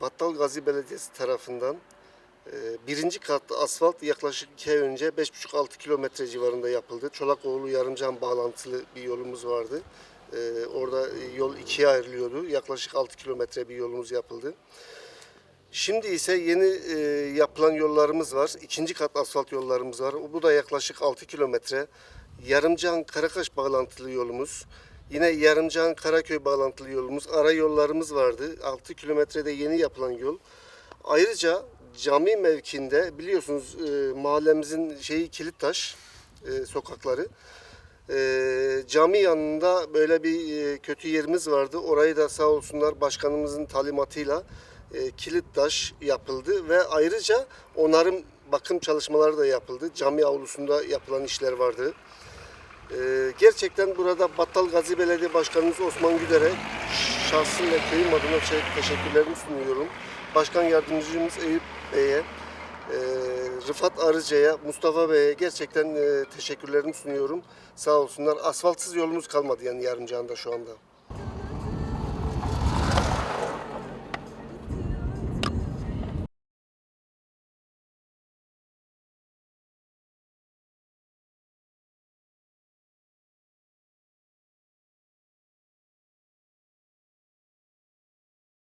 Battal Gazi Belediyesi tarafından e, birinci kat asfalt yaklaşık iki ay önce 5,5-6 kilometre civarında yapıldı. Çolakoğlu Yarımcan bağlantılı bir yolumuz vardı. E, orada yol ikiye ayrılıyordu. Yaklaşık 6 kilometre bir yolumuz yapıldı. Şimdi ise yeni e, yapılan yollarımız var. İkinci kat asfalt yollarımız var. Bu da yaklaşık 6 kilometre. Yarımcan Karakaş bağlantılı yolumuz. Yine Yarımcan Karaköy bağlantılı yolumuz. Ara yollarımız vardı. 6 kilometrede yeni yapılan yol. Ayrıca cami mevkinde biliyorsunuz e, mahallemizin şeyi Kilittaş e, sokakları. E, cami yanında böyle bir e, kötü yerimiz vardı. Orayı da sağ olsunlar başkanımızın talimatıyla e, kilit taş yapıldı ve ayrıca onarım bakım çalışmaları da yapıldı. Cami avlusunda yapılan işler vardı. E, gerçekten burada Battal Gazi Belediye Başkanımız Osman Güder'e şahsım ve köyüm adına şey, teşekkürlerimi sunuyorum. Başkan Yardımcımız Eyüp Bey'e, e, Rıfat Arıca'ya, Mustafa Bey'e gerçekten e, teşekkürlerimi sunuyorum. Sağ olsunlar. Asfaltsız yolumuz kalmadı yani Yarımcan'da şu anda.